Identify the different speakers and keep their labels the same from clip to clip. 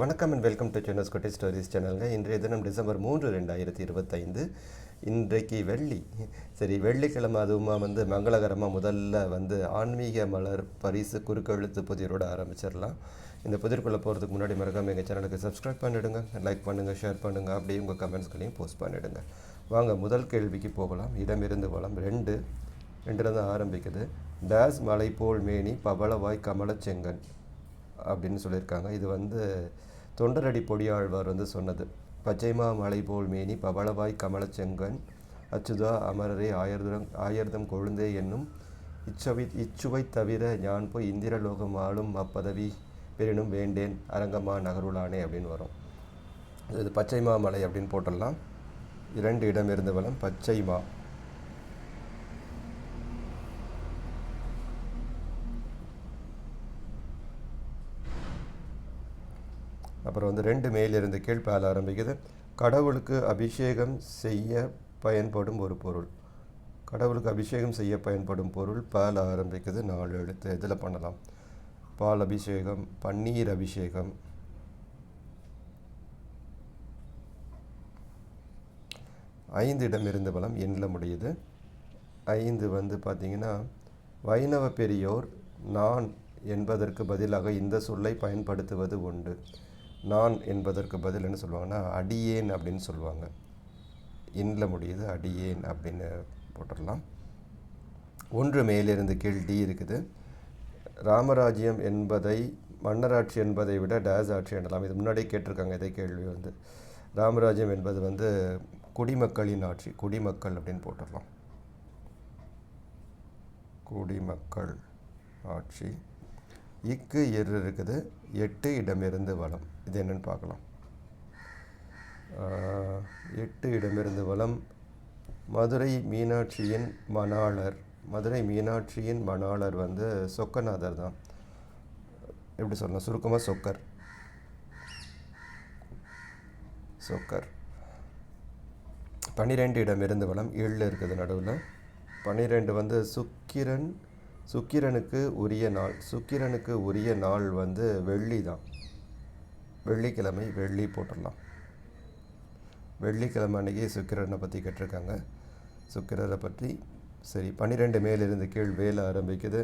Speaker 1: வணக்கம் and welcome to சென்னஸ் குட்டி stories சேனலுங்க இன்றைய தினம் டிசம்பர் மூன்று ரெண்டாயிரத்தி இருபத்தைந்து. இன்றைக்கு வெள்ளி. சரி வெள்ளிக்கிழமை அதுவுமா வந்து மங்களகரமாக முதல்ல வந்து ஆன்மீக மலர் பரிசு குறுக்கெழுத்து புதிரோடு ஆரம்பிச்சிடலாம். இந்த புதிர்க்குள்ளே போகிறதுக்கு முன்னாடி மறக்காமல் எங்கள் சேனலுக்கு சப்ஸ்கிரைப் பண்ணிவிடுங்க லைக் பண்ணுங்கள் ஷேர் பண்ணுங்கள் அப்படியே உங்கள் கமெண்ட்ஸ்களையும் போஸ்ட் பண்ணிவிடுங்க வாங்க முதல் கேள்விக்கு போகலாம். இடமிருந்து வளம் ரெண்டு. ரெண்டில் தான் ஆரம்பிக்குது. டேஸ் மலை போல் மேனி பவளவாய் கமலச்செங்கன் அப்படின்னு சொல்லியிருக்காங்க. இது வந்து தொண்டரடி பொடியாழ்வார் வந்து சொன்னது. பச்சைமா மலை போல் மேனி பவளவாய் கமலச்செங்கன் அச்சுதா அமரரே ஆயர்தம் ஆயர்தம் கொழுந்தே என்னும் இச்சவை இச்சுவை தவிர ஞான் போய் இந்திரலோகம் ஆளும் அப்பதவி பெரினும் வேண்டேன் அரங்கமா நகருளானே அப்படின்னு வரும். இது பச்சைமா மலை அப்படின்னு போட்டுடலாம் இரண்டு இடம் இருந்து வளம் பச்சைமா. அப்புறம் வந்து ரெண்டு மேலிருந்து கீழ் பேல ஆரம்பிக்குது. கடவுளுக்கு அபிஷேகம் செய்ய பயன்படும் ஒரு பொருள். கடவுளுக்கு அபிஷேகம் செய்ய பயன்படும் பொருள் பால் ஆரம்பிக்குது. நாலு எழுத்து இதில் பண்ணலாம். பால் அபிஷேகம் பன்னீர் அபிஷேகம். ஐந்து இடம் இருந்த பலம் எண்ணில் முடியுது. ஐந்து வந்து பார்த்திங்கன்னா வைணவ பெரியோர் நான் என்பதற்கு பதிலாக இந்த சொல்லை பயன்படுத்துவது உண்டு. நான் என்பதற்கு பதில் என்ன சொல்லுவாங்கன்னா அடியேன் அப்படின்னு சொல்லுவாங்க. இன்ல முடியுது அடியேன் அப்படின்னு போட்டுடலாம். ஒன்று மேலிருந்து கீழ் டி இருக்குது. ராமராஜ்யம் என்பதை மன்னராட்சி என்பதை விட டேஸ் ஆட்சி எனலாம் இது முன்னாடியே கேட்டிருக்காங்க இதே கேள்வி வந்து. ராமராஜ்யம் என்பது வந்து குடிமக்களின் ஆட்சி குடிமக்கள் அப்படின்னு போட்டுடலாம். குடிமக்கள் ஆட்சி. இக்கு எர் இருக்குது எட்டு இடமிருந்து வளம். இது என்னன்னு பார்க்கலாம். எட்டு இடமிருந்து வளம். மதுரை மீனாட்சியின் மணாளர். மதுரை மீனாட்சியின் மணாளர் வந்து சொக்கநாதர் தான். எப்படி சொல்லலாம் சுருக்கமாக சொக்கர். சொக்கர். பன்னிரெண்டு இடமிருந்து வளம். ஏழு இருக்குது நடுவில். பன்னிரெண்டு வந்து சுக்கிரன் சுக்கிரனுக்கு உரிய நாள் சுக்கிரனுக்கு உரிய நாள் வந்து வெள்ளி தான். வெள்ளிக்கிழமை வெள்ளி போட்டுடலாம். வெள்ளிக்கிழமை அன்றைக்கி சுக்கிரனை பற்றி கேட்டிருக்காங்க. சுக்கிரரை பற்றி சரி பன்னிரெண்டு மேலிருந்து கீழ் வேலை ஆரம்பிக்குது.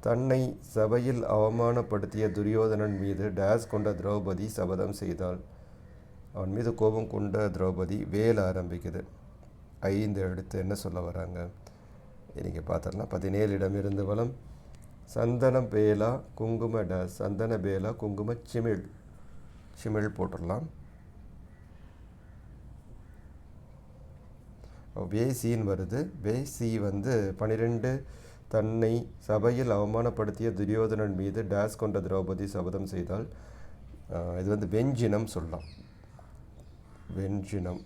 Speaker 1: தன்னை சபையில் அவமானப்படுத்திய துரியோதனன் மீது டேஸ் கொண்ட திரௌபதி சபதம் செய்தாள். அவன் மீது கோபம் கொண்ட திரௌபதி வேலை ஆரம்பிக்குது. ஐந்து எடுத்து என்ன சொல்ல வராங்க? இன்றைக்கி பார்த்துடலாம். பதினேழு இடம் இருந்து வளம் சந்தனம் பேலா குங்கும டேஸ் சந்தன பேலா குங்கும சிமிழ். சிமிழ் போட்டுடலாம். வேசின்னு வருது. வேசி வந்து பன்னிரெண்டு தன்னை சபையில் அவமானப்படுத்திய துரியோதனன் மீது டேஸ் கொண்ட திரௌபதி சபதம் செய்தால் இது வந்து வெஞ்சினம் சொல்லலாம். வெஞ்சினம்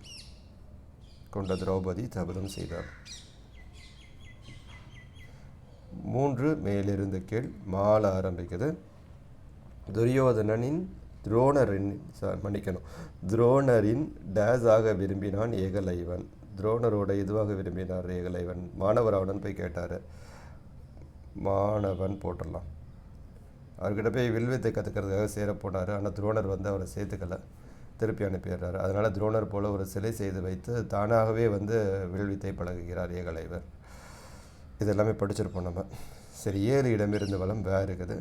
Speaker 1: கொண்ட திரௌபதி சபதம் செய்தார். மூன்று மேலிருந்து கீழ் மால ஆரம்பிக்குது. துரியோதனனின் துரோணரின் சார் மன்னிக்கணும். துரோணரின் டேஸ் ஆக விரும்பினான் ஏகலைவன். துரோணரோட இதுவாக விரும்பினார் ஏகலைவன்? மாணவராவணன் போய் கேட்டார். மாணவன் போட்டுடலாம். அவர்கிட்ட போய் வில்வித்தை கற்றுக்கிறதுக்காக சேர போனார். ஆனால் துரோணர் வந்து அவரை சேர்த்துக்கல. திருப்பி அனுப்பிடுறாரு. அதனால் துரோணர் போல ஒரு சிலை செய்து வைத்து தானாகவே வந்து வில்வித்தை பழகுகிறார் ஏகலைவர். இது எல்லாமே படிச்சிருப்போம் நம்ம. சரி ஏழு இடமிருந்து வளம் வேறு இருக்குது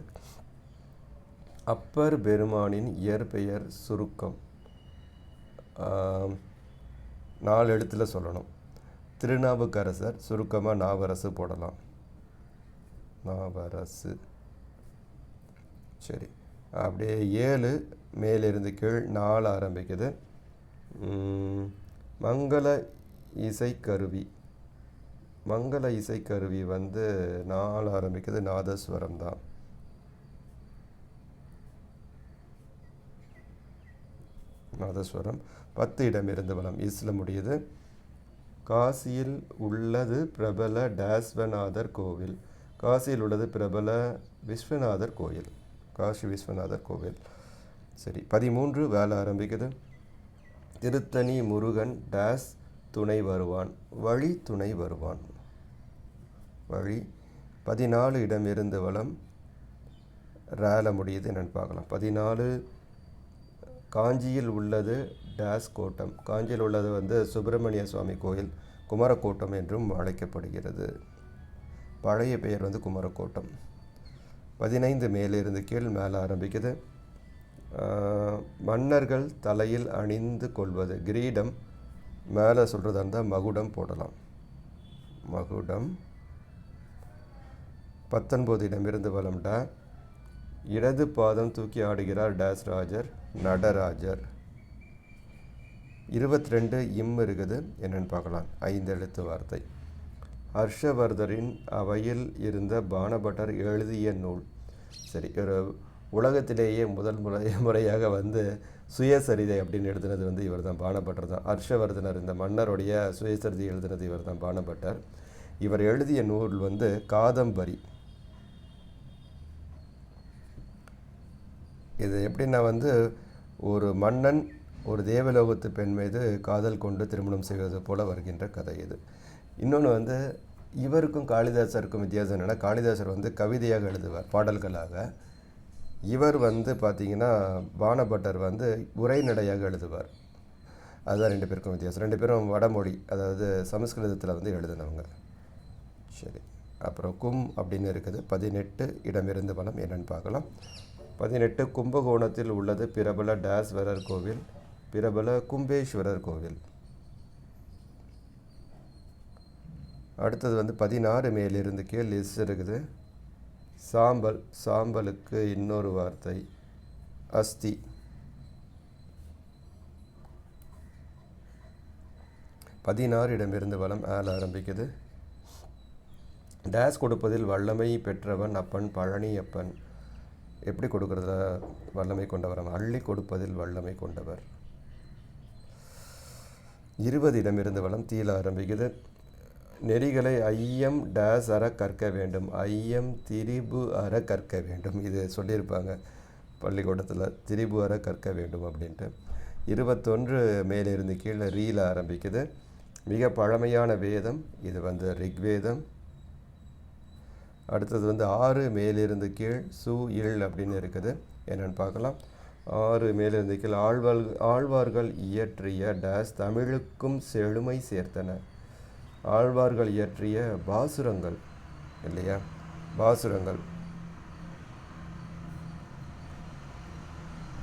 Speaker 1: அப்பர் பெருமானின் இயற்பெயர் சுருக்கம். நாலு எழுத்தில் சொல்லணும். திருநாவுக்கரசர் சுருக்கமாக நாவரசு போடலாம். நாவரசு. சரி அப்படியே ஏழு மேலிருந்து கீழ் நாலு ஆரம்பிக்குது. மங்கள இசைக்கருவி. மங்கள இசைக்கருவி வந்து நாள் ஆரம்பிக்குது நாதஸ்வரம் தான். நாதஸ்வரம். பத்து இடம் இருந்து வளம் இஸ்ல முடியுது. காசியில் உள்ளது பிரபல டேஸ்வநாதர் கோவில். காசியில் உள்ளது பிரபல விஸ்வநாதர் கோயில் காசி விஸ்வநாதர் கோவில். சரி பதிமூன்று வேலை ஆரம்பிக்குது. திருத்தணி முருகன் டேஸ் துணை வருவான். வழி துணை வருவான். வழி பதினாலு இடம் இருந்து வளம் ரேல முடியுது என்னென்னு பார்க்கலாம். பதினாலு காஞ்சியில் உள்ளது டேஸ் கோட்டம். காஞ்சியில் உள்ளது வந்து சுப்பிரமணிய சுவாமி கோயில் குமரக்கோட்டம் என்றும் அழைக்கப்படுகிறது. பழைய பெயர் வந்து குமரக்கோட்டம். பதினைந்து மேலிருந்து கீழ் மேலே ஆரம்பிக்குது. மன்னர்கள் தலையில் அணிந்து கொள்வது கிரீடம் மேலே சொல்கிறதா இருந்தால் மகுடம் போடலாம். மகுடம் பத்தொன்பது இடமிருந்து வலம் டா இடது பாதம் தூக்கி ஆடுகிறார் டேஸ் ராஜர் நடராஜர். இருபத்தி ரெண்டு இம் இருக்குது என்னன்னு பார்க்கலாம். ஐந்து எழுத்து வார்த்தை. ஹர்ஷவர்தரின் அவையில் இருந்த பானபட்டர் எழுதிய நூல். சரி ஒரு உலகத்திலேயே முதல் முறை முறையாக வந்து சுயசரிதை அப்படின்னு எழுதினது வந்து இவர் தான் பானபட்டர் தான். ஹர்ஷவர்தனர் இந்த மன்னருடைய சுயசரிதை எழுதினது இவர் தான் பானபட்டர். இவர் எழுதிய நூல் வந்து காதம்பரி. இது எப்படின்னா வந்து ஒரு மன்னன் ஒரு தேவலோகத்து பெண் மீது காதல் கொண்டு திருமணம் செய்வது போல வருகின்ற கதை இது. இன்னொன்று வந்து இவருக்கும் காளிதாசருக்கும் வித்தியாசம் என்னென்னா காளிதாசர் வந்து கவிதையாக எழுதுவார் பாடல்களாக. இவர் வந்து பார்த்தீங்கன்னா பானபட்டர் வந்து உரைநடையாக எழுதுவார். அதுதான் ரெண்டு பேருக்கும் வித்தியாசம். ரெண்டு பேரும் வடமொழி அதாவது சமஸ்கிருதத்தில் வந்து எழுதினவங்க. சரி. அப்புறம் கும் அப்படின்னு இருக்குது. பதினெட்டு இடமிருந்து வனம் என்னென்னு பார்க்கலாம். பதினெட்டு கும்பகோணத்தில் உள்ளது பிரபல டேஸ்வரர் கோவில் பிரபல கும்பேஸ்வரர் கோவில். அடுத்தது வந்து பதினாறு மேலிருந்து கீழ் லிஸ்ட் இருக்குது. சாம்பல் சாம்பலுக்கு இன்னொரு வார்த்தை அஸ்தி. பதினாறு இடமிருந்து வளம் ஆள் ஆரம்பிக்குது. டேஸ் கொடுப்பதில் வல்லமை பெற்றவன் அப்பன் பழனியப்பன். எப்படி கொடுக்கறதுல வல்லமை கொண்டவர்? அள்ளி கொடுப்பதில் வல்லமை கொண்டவர். இருபது இடமிருந்து வளம் தீல ஆரம்பிக்குது. நெறிகளை ஐயம் டேஸ் அற கற்க வேண்டும். ஐயம் திரிபு அற கற்க வேண்டும். இது சொல்லியிருப்பாங்க பள்ளிக்கூடத்தில். திரிபு அற கற்க வேண்டும் அப்படின்ட்டு. இருபத்தொன்று மேலிருந்து கீழே ரீல ஆரம்பிக்குது. மிக பழமையான வேதம். இது வந்து ரிக்வேதம் அடுத்தது வந்து ஆறு மேலிருந்து கீழ் சு இல் அப்படின்னு இருக்குது. என்னென்னு பார்க்கலாம். ஆறு மேலிருந்து கீழ் ஆழ்வார் ஆழ்வார்கள் இயற்றிய டேஸ் தமிழுக்கும் செழுமை சேர்த்தன. ஆழ்வார்கள் இயற்றிய பாசுரங்கள் இல்லையா? பாசுரங்கள்.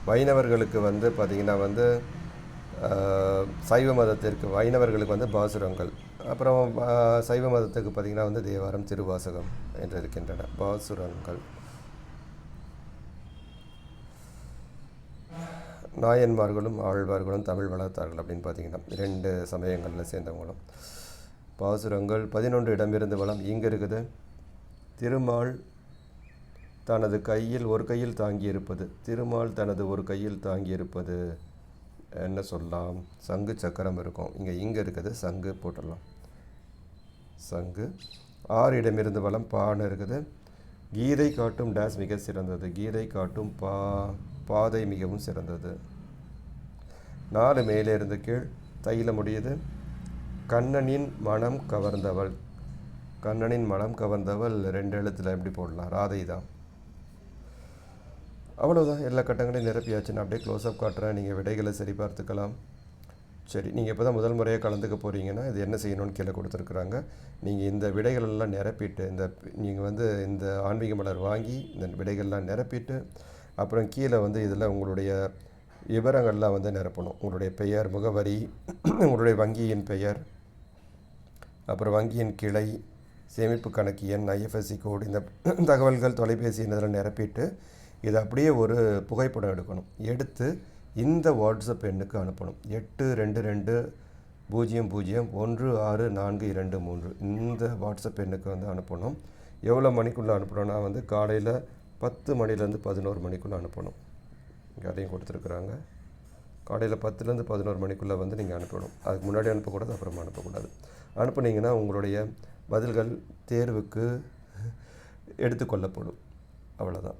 Speaker 1: வைணவர்களுக்கு வந்து பார்த்திங்கன்னா வந்து சைவ மதத்திற்கு வைணவர்களுக்கு வந்து பாசுரங்கள். அப்புறம் சைவ மதத்துக்கு பார்த்திங்கன்னா வந்து தேவாரம் திருவாசகம் என்று இருக்கின்றன. பாசுரங்கள். நாயன்மார்களும் ஆழ்வார்களும் தமிழ் வளர்த்தார்கள் அப்படின்னு பார்த்தீங்கன்னா ரெண்டு சமயங்களில் சேர்ந்தவங்களும். பாசுரங்கள் பதினொன்று இடமிருந்து வளம் இங்கே இருக்குது. திருமால் தனது கையில் ஒரு கையில் தாங்கியிருப்பது. திருமால் தனது ஒரு கையில் தாங்கியிருப்பது. என்ன சொல்லலாம்? சங்கு சக்கரம் இருக்கும். இங்கே இங்கே இருக்குது. சங்கு போட்டுடலாம். சங்கு. ஆறு இடமிருந்து வளம் பானை இருக்குது. கீதை காட்டும் டேஸ் மிக சிறந்தது. கீதை காட்டும் பா பாதை மிகவும் சிறந்தது. நாலு மேலே இருந்து கீழ் தையில முடியுது. கண்ணனின் மனம் கவர்ந்தவள். கண்ணனின் மனம் கவர்ந்தவள். ரெண்டு எழுத்தில் எப்படி போடலாம். ராதை தான். அவ்வளோதான் எல்லா கட்டங்களையும் நிரப்பியாச்சு. நான் அப்படியே க்ளோஸ்அப் காட்டுறேன். நீங்கள் விடைகளை சரி பார்த்துக்கலாம் சரி நீங்கள் இப்போ தான் முதல் முறையாக கலந்துக்க போகிறீங்கன்னா இது என்ன செய்யணும்னு கீழே கொடுத்துருக்குறாங்க. நீங்கள் இந்த விடைகளெல்லாம் நிரப்பிட்டு இந்த நீங்கள் வந்து இந்த ஆன்மீக மலர் வாங்கி இந்த விடைகள்லாம் நிரப்பிட்டு அப்புறம் கீழே வந்து இதில் உங்களுடைய விவரங்கள்லாம் வந்து நிரப்பணும். உங்களுடைய பெயர் முகவரி உங்களுடைய வங்கியின் பெயர் அப்புறம் வங்கியின் கிளை சேமிப்பு கணக்கு எண் ஐஎஃப்எஸ்சி கோடு இந்த தகவல்கள் தொலைபேசி இதெல்லாம் நிரப்பிட்டு இதை அப்படியே ஒரு புகைப்படம் எடுக்கணும். எடுத்து இந்த வாட்ஸ்அப் எண்ணுக்கு அனுப்பணும். எட்டு ரெண்டு ரெண்டு பூஜ்ஜியம் பூஜ்ஜியம் ஒன்று ஆறு நான்கு இரண்டு மூன்று. இந்த வாட்ஸ்அப் எண்ணுக்கு வந்து அனுப்பணும். எவ்வளோ மணிக்குள்ளே அனுப்பணும்னா வந்து காலையில் பத்து மணிலேருந்து பதினோரு மணிக்குள்ளே அனுப்பணும். இங்கே அதையும் கொடுத்துருக்குறாங்க. காலையில் பத்துலேருந்து பதினோரு மணிக்குள்ளே வந்து நீங்கள் அனுப்பணும். அதுக்கு முன்னாடி அனுப்பக்கூடாது அப்புறமா அனுப்பக்கூடாது. அனுப்புனீங்கன்னா உங்களுடைய பதில்கள் தேர்வுக்கு எடுத்துக்கொள்ளப்படும். அவ்வளோதான்